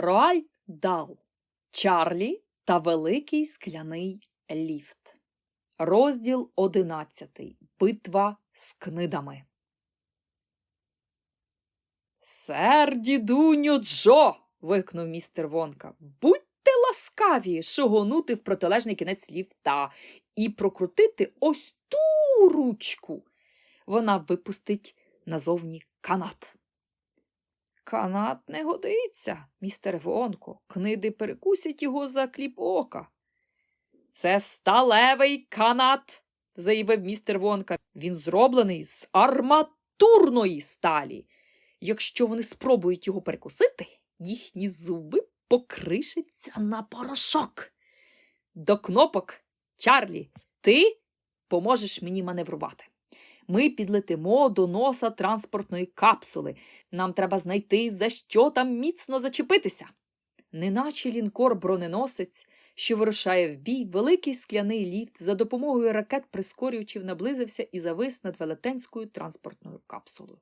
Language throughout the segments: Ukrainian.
Роальд Дал, Чарлі та Великий скляний ліфт. Розділ одинадцятий. Битва з книдами. Сер дідуню Джо. вигукнув містер Вонка. Будьте ласкаві шогонути в протилежний кінець ліфта і прокрутити ось ту ручку. Вона випустить назовні канат. Канат не годиться, містер Вонко. Книди перекусять його за кліп ока. Це сталевий канат, заявив містер Вонка. Він зроблений з арматурної сталі. Якщо вони спробують його перекусити, їхні зуби покришаться на порошок. До кнопок, Чарлі, ти поможеш мені маневрувати. Ми підлетимо до носа транспортної капсули. Нам треба знайти, за що там міцно зачепитися. Неначе лінкор-броненосець, що вирушає в бій, великий скляний ліфт за допомогою ракет-прискорювачів наблизився і завис над велетенською транспортною капсулою.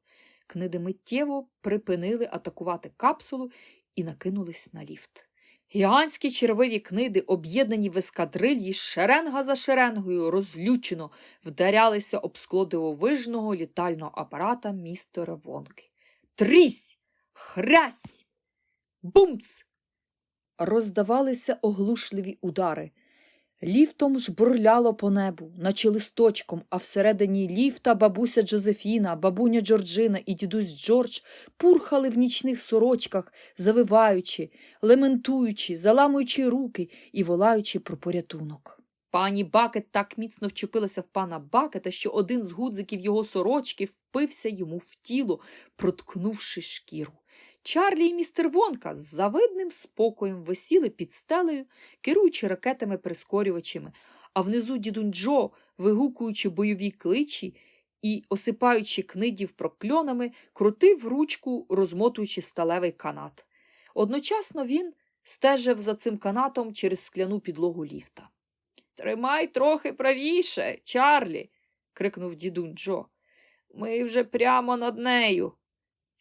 Книди миттєво припинили атакувати капсулу і накинулись на ліфт. Гігантські червиві книди, об'єднані в ескадрильї, шеренга за шеренгою, розлючено вдарялися об скло дивовижного літального апарата містера Вонки. Трісь! Хрясь! Бумц! Роздавалися оглушливі удари. Ліфтом жбурляло по небу, наче листочком, а всередині ліфта бабуся Джозефіна, бабуня Джорджина і дідусь Джордж пурхали в нічних сорочках, завиваючи, лементуючи, заламуючи руки і волаючи про порятунок. Пані Бакет так міцно вчепилася в пана Бакета, що один з гудзиків його сорочки впився йому в тіло, проткнувши шкіру. Чарлі і містер Вонка з завидним спокоєм висіли під стелею, керуючи ракетами-прискорювачами, а внизу дідунь Джо, вигукуючи бойові кличі і осипаючи книдів прокльонами, крутив ручку, розмотуючи сталевий канат. Одночасно він стежив за цим канатом через скляну підлогу ліфта. Тримай трохи правіше, Чарлі. крикнув дідунь Джо. Ми вже прямо над нею.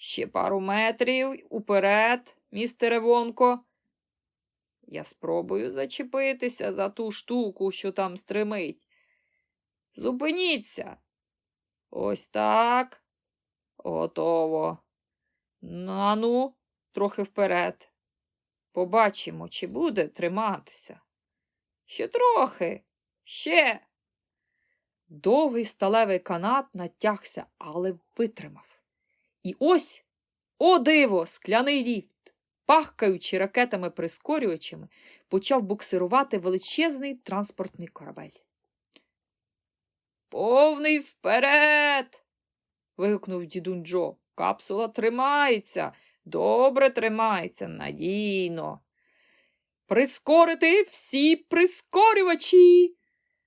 Ще пару метрів уперед, містере Вонко. Я спробую зачепитися за ту штуку, що там стримить. Зупиніться. Ось так. Готово. На ну, трохи вперед. Побачимо, чи буде триматися. Ще трохи, ще. Довгий сталевий канат натягся, але витримав. І ось, о диво, скляний ліфт, пахкаючи ракетами-прискорювачами, почав буксирувати величезний транспортний корабель. Повний вперед. вигукнув дідун Джо. Капсула тримається, добре тримається, надійно. Прискорити всі прискорювачі.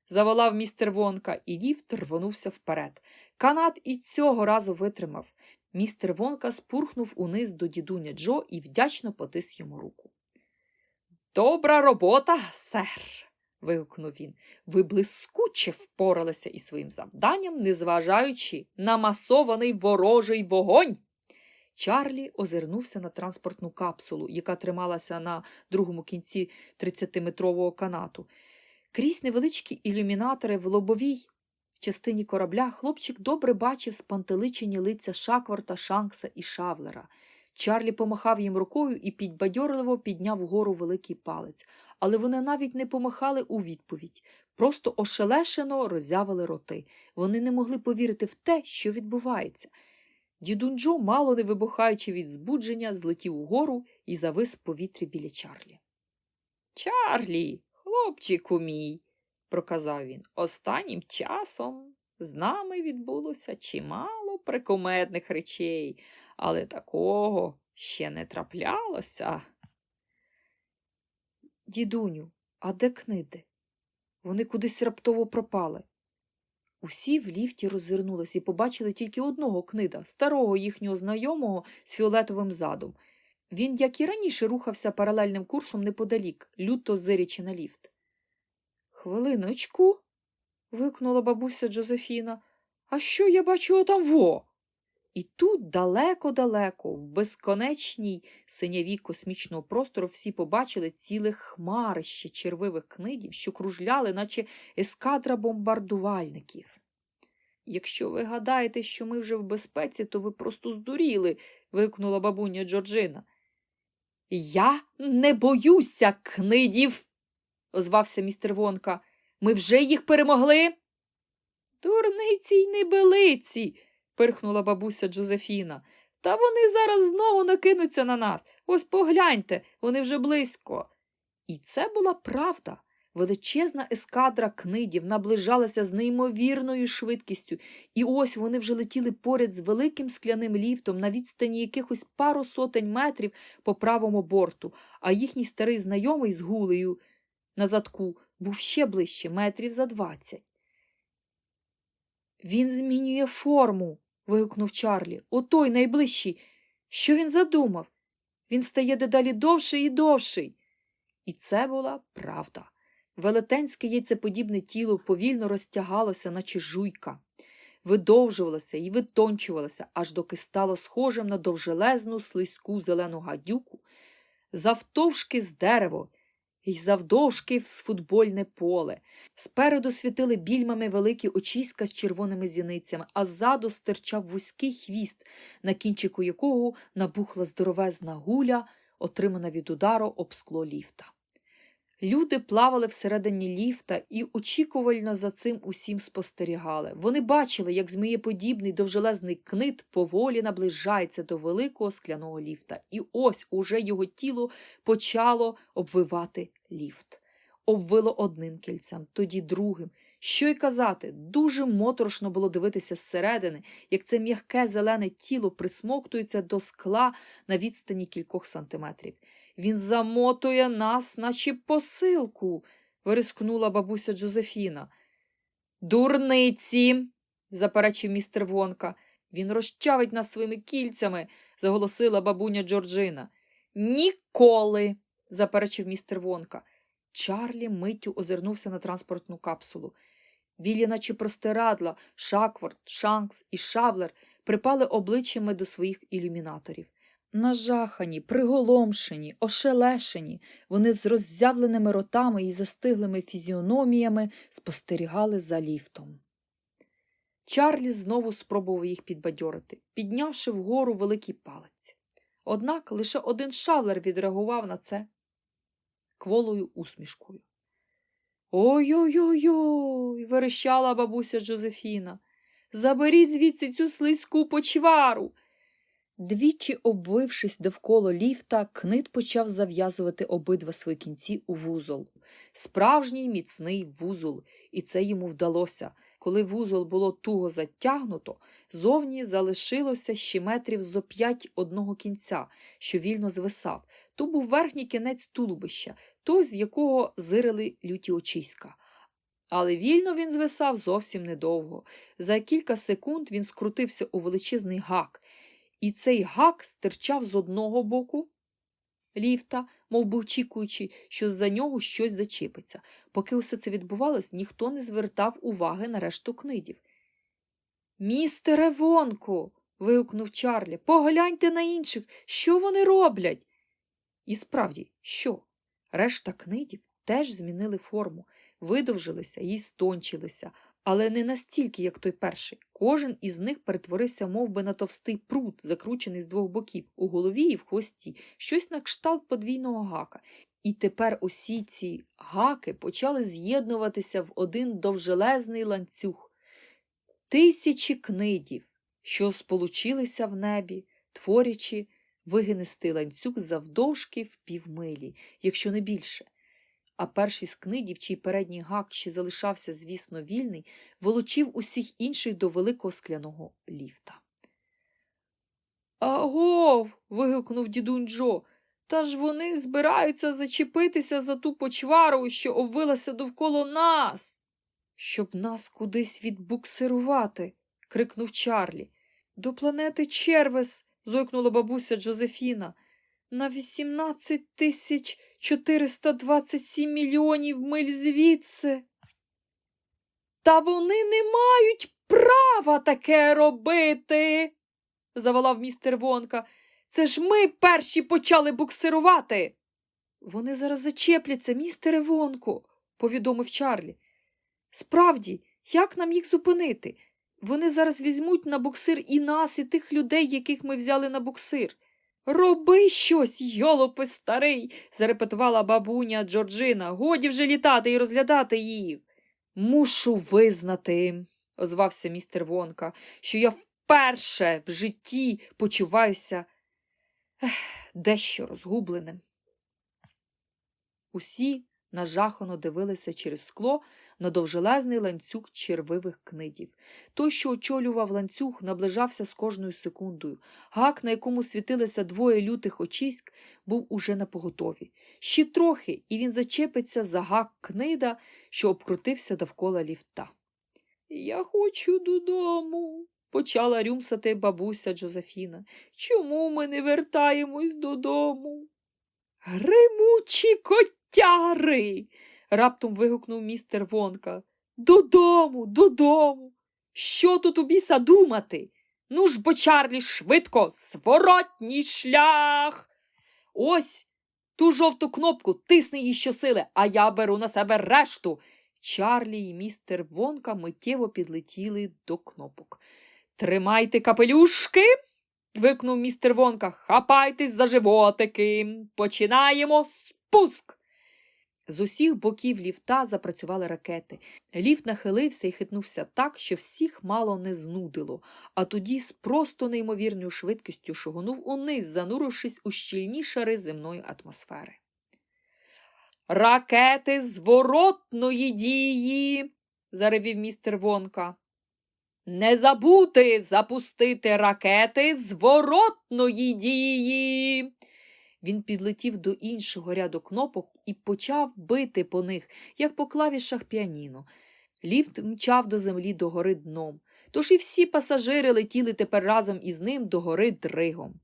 заволав містер Вонка, і ліфт рвонувся вперед. Канат і цього разу витримав. Містер Вонка спурхнув униз до дідуня Джо і вдячно потис йому руку. Добра робота, сер. вигукнув він. Ви блискуче впоралися із своїм завданням, незважаючи на масований ворожий вогонь. Чарлі озирнувся на транспортну капсулу, яка трималася на другому кінці 30-метрового канату. Крізь невеличкі ілюмінатори в лобовій частині корабля хлопчик добре бачив спантеличені лиця Шакварта, Шанкса і Шавлера. Чарлі помахав їм рукою і підбадьорливо підняв угору великий палець, але вони навіть не помахали у відповідь, просто ошелешено роззявили роти. Вони не могли повірити в те, що відбувається. Дідунджо, мало не вибухаючи від збудження, злетів угору і завис в повітрі біля Чарлі. Чарлі, хлопчику мій, проказав він, останнім часом з нами відбулося чимало прикомедних речей, але такого ще не траплялося. Дідуню, а де книди? Вони кудись раптово пропали. Усі в ліфті роззирнулись і побачили тільки одного книда, старого їхнього знайомого з фіолетовим задом. Він, як і раніше, рухався паралельним курсом неподалік, люто зирячи на ліфт. Хвилиночку. вигукнула бабуся Джозефіна. А що я бачу отам во? І тут далеко-далеко, в безконечній синяві космічного простору, всі побачили ціле хмарище червивих книгів, що кружляли, наче ескадра бомбардувальників. Якщо ви гадаєте, що ми вже в безпеці, то ви просто здуріли, вигукнула бабуня Джорджина. Я не боюся книдів, озвався містер Вонка. Ми вже їх перемогли. Дурниці й небелиці, пирхнула бабуся Джозефіна. Та вони зараз знову накинуться на нас. Ось погляньте, вони вже близько. І це була правда. Величезна ескадра книдів наближалася з неймовірною швидкістю, і ось вони вже летіли поряд з великим скляним ліфтом на відстані якихось пару сотень метрів по правому борту, а їхній старий знайомий з гулею на задку був ще ближче, метрів за двадцять. Він змінює форму. вигукнув Чарлі. Отой найближчий. Що він задумав? Він стає дедалі довший і довший. І це була правда. Велетенське яйцеподібне тіло повільно розтягалося, наче жуйка, видовжувалося і витончувалося, аж доки стало схожим на довжелезну слизьку зелену гадюку, завтовшки з дерево й завдовжки в футбольне поле. Спереду світили більмами великі очіська з червоними зіницями, а ззаду стирчав вузький хвіст, на кінчику якого набухла здоровезна гуля, отримана від удару об скло ліфта. Люди плавали всередині ліфта і очікувально за цим усім спостерігали. Вони бачили, як змієподібний довжелезний книт поволі наближається до великого скляного ліфта, і ось уже його тіло почало обвивати ліфт. Обвило одним кільцем, тоді другим. Що й казати, дуже моторошно було дивитися зсередини, як це м'яке зелене тіло присмоктується до скла на відстані кількох сантиметрів. Він замотує нас, наче посилку, вирискнула бабуся Джозефіна. Дурниці, заперечив містер Вонка. Він розчавить нас своїми кільцями, заголосила бабуня Джорджина. Ніколи, заперечив містер Вонка. Чарлі миттю озирнувся на транспортну капсулу. Білі, наче простирадла, Шакворд, Шанкс і Шавлер припали обличчями до своїх ілюмінаторів. Нажахані, приголомшені, ошелешені, вони з роззявленими ротами і застиглими фізіономіями спостерігали за ліфтом. Чарлі знову спробував їх підбадьорити, піднявши вгору великий палець. Однак лише один шавлер відреагував на це кволою усмішкою. Ой-ой-ой, верещала бабуся Джозефіна. Заберіть звідси цю слизьку почвару. Двічі обвившись довкола ліфта, книт почав зав'язувати обидва свої кінці у вузол. Справжній міцний вузол, і це йому вдалося. Коли вузол було туго затягнуто, зовні залишилося ще метрів зо п'ять одного кінця, що вільно звисав. То був верхній кінець тулубища, той, з якого зирили люті очиська. Але вільно він звисав зовсім недовго. За кілька секунд він скрутився у величезний гак, і цей гак стирчав з одного боку ліфта, мов би очікуючи, що за нього щось зачепиться. Поки усе це відбувалось, ніхто не звертав уваги на решту книдів. Містере Вонку. вигукнув Чарлі, погляньте на інших, що вони роблять. І справді, що? Решта книдів теж змінили форму, видовжилися і стончилися, але не настільки, як той перший. Кожен із них перетворився мов би, на товстий прут, закручений з двох боків, у голові і в хвості, щось на кшталт подвійного гака. І тепер усі ці гаки почали з'єднуватися в один довжелезний ланцюг. Тисячі книдів, що сполучилися в небі, творячи вигинистий ланцюг завдовжки в півмилі, якщо не більше. А перший з книдів, чий передній гак ще залишався, звісно, вільний, волочив усіх інших до великого скляного ліфта. Агов. вигукнув дідунь Джо. Та ж вони збираються зачепитися за ту почвару, що обвилася довкола нас. Щоб нас кудись відбуксирувати, крикнув Чарлі. До планети Червес. зойкнула бабуся Джозефіна. На 18 тисяч 427 мільйонів миль звідси. Та вони не мають права таке робити. заволав містер Вонка. Це ж ми перші почали буксирувати. Вони зараз зачепляться, містере Вонку, повідомив Чарлі. Справді, як нам їх зупинити? Вони зараз візьмуть на буксир і нас, і тих людей, яких ми взяли на буксир. Роби щось, йолопи старий, зарепетувала бабуня Джорджина. Годі вже літати і розглядати їх. Мушу визнати, озвався містер Вонка, що я вперше в житті почуваюся ех, дещо розгубленим. Усі нажахано дивилися через скло на довжелезний ланцюг червивих книдів. Той, що очолював ланцюг, наближався з кожною секундою. Гак, на якому світилися двоє лютих очиськ, був уже на поготові. Ще трохи, і він зачепиться за гак книда, що обкрутився довкола ліфта. Я хочу додому, почала рюмсати бабуся Джозефіна. Чому ми не вертаємось додому? Гримучі котяри. раптом вигукнув містер Вонка. Додому, додому. Що тут у біса думати? Ну ж бо, Чарлі, швидко, зворотній шлях. Ось ту жовту кнопку тисни її щосили, а я беру на себе решту. Чарлі і містер Вонка миттєво підлетіли до кнопок. Тримайте капелюшки. викнув містер Вонка. Хапайтесь за животики. Починаємо спуск. З усіх боків ліфта запрацювали ракети. Ліфт нахилився і хитнувся так, що всіх мало не знудило, а тоді з просто неймовірною швидкістю шугонув униз, занурившись у щільні шари земної атмосфери. Ракети зворотної дії, заревів містер Вонка. Не забути запустити ракети зворотної дії. Він підлетів до іншого ряду кнопок і почав бити по них, як по клавішах піаніно. Ліфт мчав до землі догори дном, тож і всі пасажири летіли тепер разом із ним догори дригом.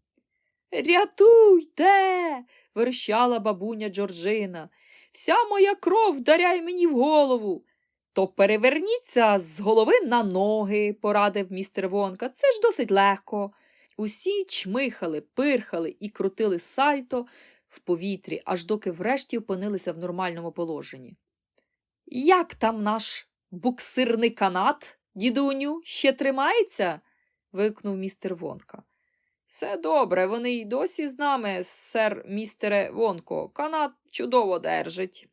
Рятуйте. верещала бабуня Джорджина. Вся моя кров вдаряє мені в голову. То переверніться з голови на ноги, порадив містер Вонка. Це ж досить легко. Усі чмихали, пирхали і крутили сальто в повітрі, аж доки врешті опинилися в нормальному положенні. Як там наш буксирний канат, дідуню, ще тримається? викнув містер Вонка. Все добре, вони й досі з нами, сер містере Вонко. Канат чудово держить.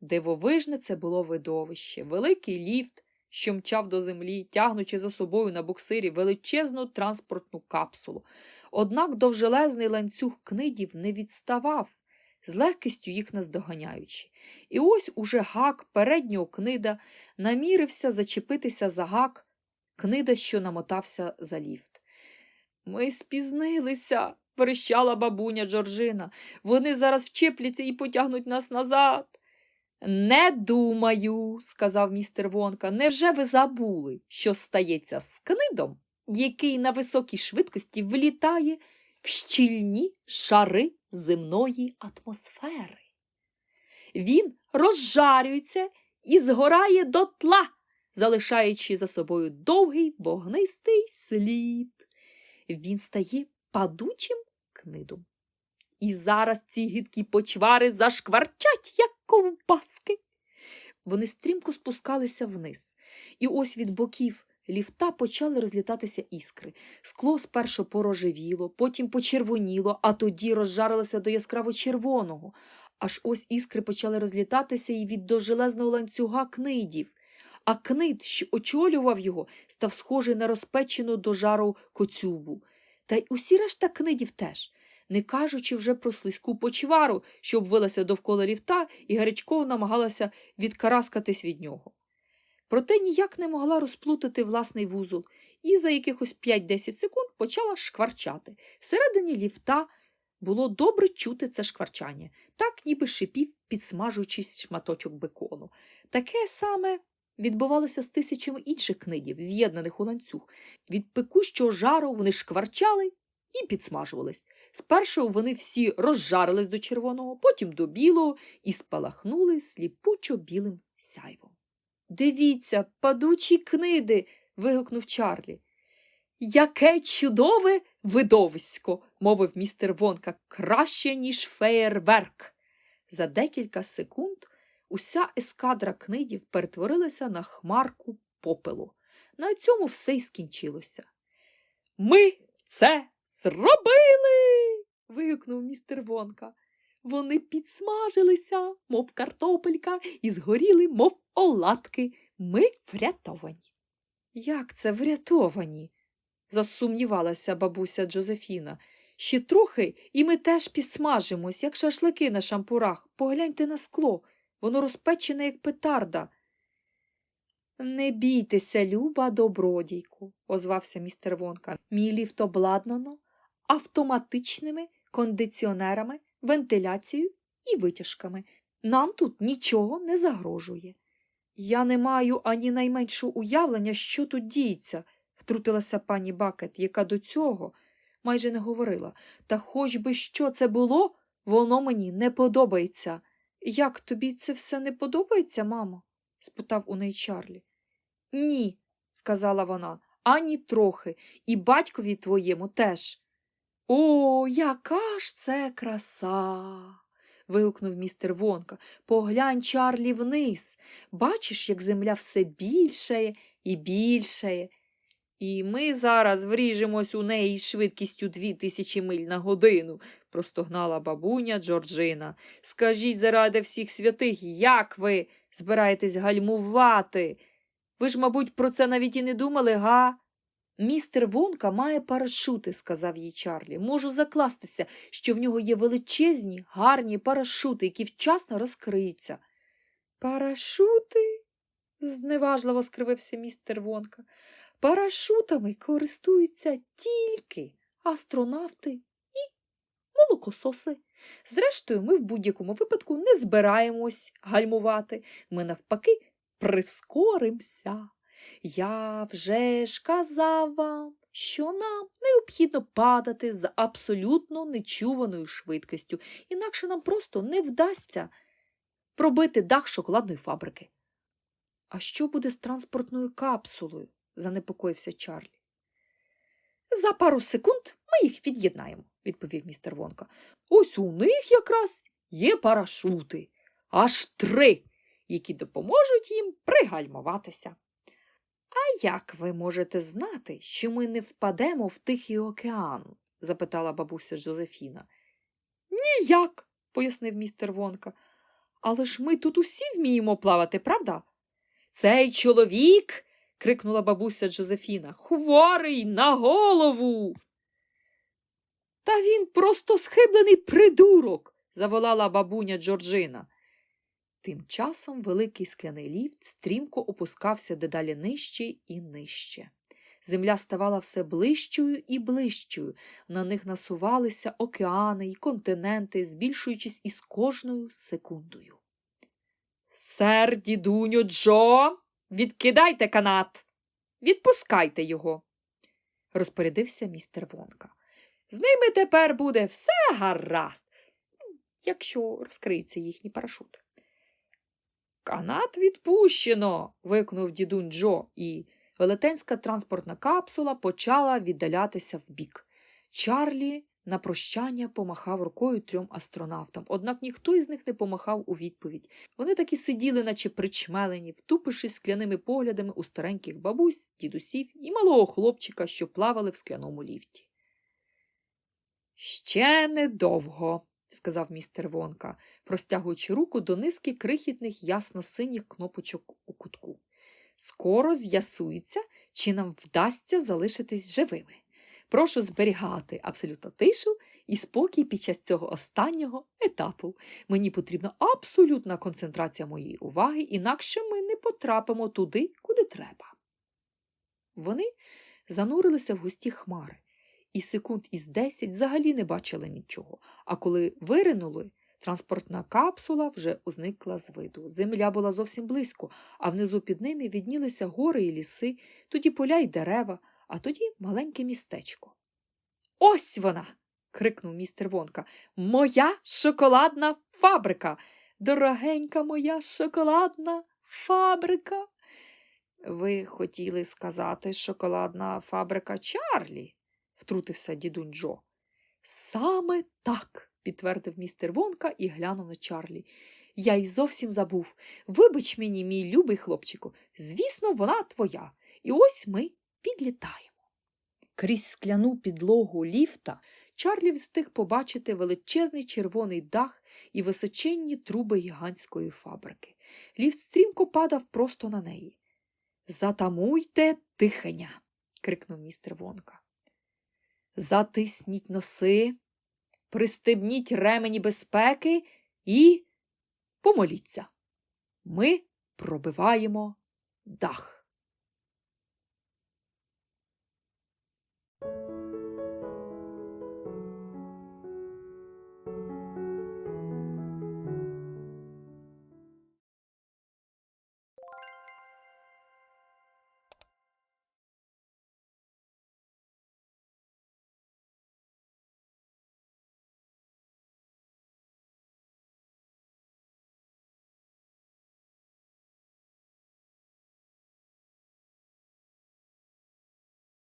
Дивовижне це було видовище, великий ліфт, що мчав до землі, тягнучи за собою на буксирі величезну транспортну капсулу. Однак довжелезний ланцюг книдів не відставав, з легкістю їх наздоганяючи. І ось уже гак переднього книда намірився зачепитися за гак книда, що намотався за ліфт. Ми спізнилися, верещала бабуня Джорджина. Вони зараз вчепляться і потягнуть нас назад. Не думаю, сказав містер Вонка. Невже ви забули, що стається з книдом, який на високій швидкості влітає в щільні шари земної атмосфери? Він розжарюється і згорає дотла, залишаючи за собою довгий вогнистий слід. Він стає падучим книдом. І зараз ці гидкі почвари зашкварчать, як ковбаски. Вони стрімко спускалися вниз, і ось від боків ліфта почали розлітатися іскри. Скло спершу порожевіло, потім почервоніло, а тоді розжарилося до яскраво червоного. Аж ось іскри почали розлітатися і від до железного ланцюга книдів. А книд, що очолював його, став схожий на розпечену до жару коцюбу. Та й усі решта книдів теж не кажучи вже про слизьку почвару, що обвилася довкола ліфта і гарячково намагалася відкараскатись від нього. Проте ніяк не могла розплутати власний вузол і за якихось 5-10 секунд почала шкварчати. Всередині ліфта було добре чути це шкварчання, так ніби шипів, підсмажуючись шматочок бекону. Таке саме відбувалося з тисячами інших книдів, з'єднаних у ланцюг. Від пекущого жару вони шкварчали і підсмажувались. Спершу вони всі розжарились до червоного, потім до білого і спалахнули сліпучо білим сяйвом. Дивіться, падучі книди. вигукнув Чарлі. Яке чудове видовисько, мовив містер Вонка, краще, ніж феєрверк. За декілька секунд уся ескадра книдів перетворилася на хмарку попелу. На цьому все й скінчилося. Ми це зробили. вигукнув містер Вонка. Вони підсмажилися, мов картопелька, і згоріли, мов оладки. Ми врятовані. Як це врятовані? засумнівалася бабуся Джозефіна. Ще трохи, і ми теж підсмажимось, як шашлики на шампурах. Погляньте на скло, воно розпечене, як петарда. Не бійтеся, люба добродійку, озвався містер Вонка. Мій ліфт обладнано автоматичними кондиціонерами, вентиляцією і витяжками. Нам тут нічого не загрожує. Я не маю ані найменшого уявлення, що тут діється, втрутилася пані Бакет, яка до цього майже не говорила. Та хоч би що це було, воно мені не подобається. Як тобі це все не подобається, мамо? спитав у неї Чарлі. Ні, сказала вона, ані трохи, і батькові твоєму теж. О, яка ж це краса. вигукнув містер Вонка. Поглянь, Чарлі, вниз. Бачиш, як земля все більшає і більшає. І ми зараз вріжемось у неї швидкістю дві тисячі миль на годину, простогнала бабуня Джорджина. Скажіть заради всіх святих, як ви збираєтесь гальмувати? Ви ж, мабуть, про це навіть і не думали, га? Містер Вонка має парашути, сказав їй Чарлі. Можу закластися, що в нього є величезні, гарні парашути, які вчасно розкриються. Парашути? зневажливо скривився містер Вонка. Парашутами користуються тільки астронавти і молокососи. Зрештою, ми в будь-якому випадку не збираємось гальмувати. Ми, навпаки, прискоримося. Я вже ж казав вам, що нам необхідно падати з абсолютно нечуваною швидкістю, інакше нам просто не вдасться пробити дах шоколадної фабрики. А що буде з транспортною капсулою? занепокоївся Чарлі. За пару секунд ми їх від'єднаємо, відповів містер Вонка. Ось у них якраз є парашути, аж три, які допоможуть їм пригальмуватися. А як ви можете знати, що ми не впадемо в Тихий океан? запитала бабуся Джозефіна. Ніяк, пояснив містер Вонка. Але ж ми тут усі вміємо плавати, правда? Цей чоловік. крикнула бабуся Джозефіна. Хворий на голову. Та він просто схиблений придурок, заволала бабуня Джорджина. Тим часом великий скляний ліфт стрімко опускався дедалі нижче і нижче. Земля ставала все ближчою і ближчою, на них насувалися океани й континенти, збільшуючись із кожною секундою. Сер, дідуню Джо, відкидайте канат, відпускайте його, розпорядився містер Вонка. З ними тепер буде все гаразд, якщо розкриються їхні парашути. Канат відпущено. вигукнув дідунь Джо, і велетенська транспортна капсула почала віддалятися вбік. Чарлі на прощання помахав рукою трьом астронавтам, однак ніхто із них не помахав у відповідь. Вони так і сиділи, наче причмелені, втупившись скляними поглядами у стареньких бабусь, дідусів і малого хлопчика, що плавали в скляному ліфті. Ще недовго, сказав містер Вонка, простягуючи руку до низки крихітних ясно-синіх кнопочок у кутку. Скоро з'ясується, чи нам вдасться залишитись живими. Прошу зберігати абсолютно тишу і спокій під час цього останнього етапу. Мені потрібна абсолютна концентрація моєї уваги, інакше ми не потрапимо туди, куди треба. Вони занурилися в густі хмари, і секунд із десять взагалі не бачили нічого, а коли виринули, транспортна капсула вже зникла з виду. Земля була зовсім близько, а внизу під ними віднілися гори і ліси, тоді поля й дерева, а тоді маленьке містечко. Ось вона. крикнув містер Вонка. Моя шоколадна фабрика. Дорогенька моя шоколадна фабрика. Ви хотіли сказати шоколадна фабрика Чарлі? Втрутився дідунь Джо. Саме так, підтвердив містер Вонка і глянув на Чарлі. Я й зовсім забув. Вибач мені, мій любий хлопчику, звісно, вона твоя. І ось ми підлітаємо. Крізь скляну підлогу ліфта Чарлі встиг побачити величезний червоний дах і височенні труби гігантської фабрики. Ліфт стрімко падав просто на неї. Затамуйте дихання, крикнув містер Вонка. Затисніть носи, пристебніть ремені безпеки і помоліться. Ми пробиваємо дах.